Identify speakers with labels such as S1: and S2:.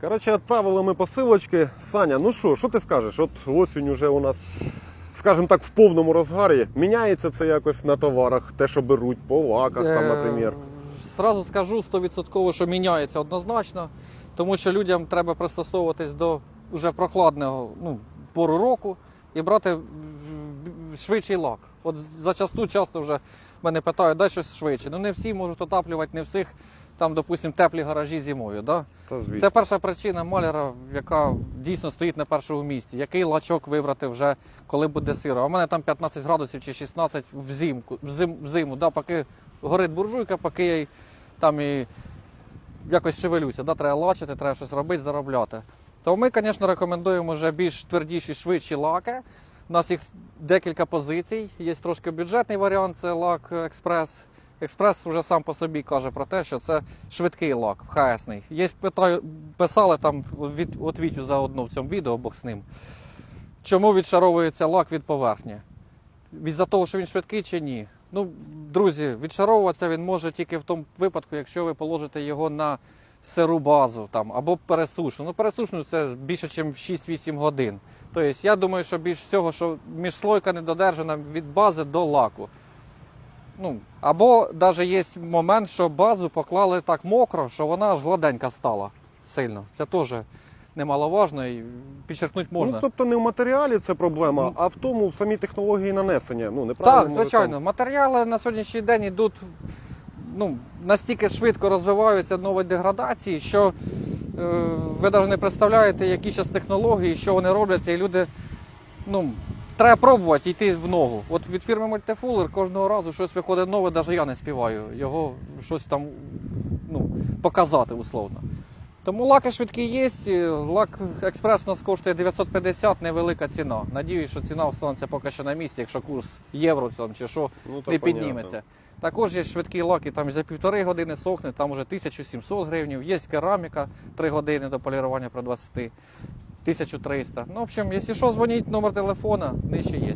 S1: Коротше, відправили ми посилочки. Саня, ну що, що ти скажеш? От осінь уже у нас, скажімо так, в повному розгарі. Міняється це якось на товарах, те, що беруть, по лаках, там,
S2: Е,
S1: наприклад.
S2: Сразу скажу 100% що міняється однозначно, тому що людям треба пристосовуватись до вже прохладного ну, пору року і брати швидший лак. От зачасту часто вже мене питають, дай щось швидше. Ну не всі можуть отаплювати, не всіх там, допустимо, теплі гаражі зимою. Да?
S1: Та, звісно.
S2: Це перша причина маляра, яка дійсно стоїть на першому місці. Який лачок вибрати вже, коли буде сиро. А в мене там 15 градусів чи 16 взимку, взим, взиму, да, поки горить буржуйка, поки я й там і якось шевелюся. Да, треба лачити, треба щось робити, заробляти. То ми, звісно, рекомендуємо вже більш твердіші, швидші лаки. У нас їх декілька позицій. Є трошки бюджетний варіант, це лак експрес. Експрес вже сам по собі каже про те, що це швидкий лак, ХСний. Є питаю, писали там від, от Вітю заодно в цьому відео, Бог з ним. Чому відшаровується лак від поверхні? Від-за того, що він швидкий чи ні? Ну, друзі, відшаровуватися він може тільки в тому випадку, якщо ви положите його на сиру базу там, або пересушну. Ну, пересушну це більше, ніж 6-8 годин. Тобто, я думаю, що більш всього, що міжслойка не додержана від бази до лаку. Ну, або навіть є момент, що базу поклали так мокро, що вона аж гладенька стала сильно. Це теж немаловажно і підчеркнути можна.
S1: Ну, тобто не в матеріалі це проблема, а в тому в самій технології нанесення. Ну, неправильно
S2: Так, звичайно. Матеріали на сьогоднішній день йдуть ну, настільки швидко розвиваються нові деградації, що е, ви навіть не представляєте, які зараз технології, що вони робляться, і люди. Ну, треба пробувати йти в ногу. От від фірми Multifuller кожного разу щось виходить нове, навіть я не співаю його щось там ну, показати условно. Тому лаки швидкі є. Лак експрес у нас коштує 950, невелика ціна. Надіюсь, що ціна останеться поки що на місці, якщо курс євро там, чи що
S1: Ну,
S2: не
S1: понятно.
S2: підніметься. Також є швидкі лаки, там за півтори години сохне, там вже 1700 гривень. Є кераміка 3 години до полірування при 20, 1300. Ну, в общем, якщо що, дзвоніть, номер телефона, нижче є.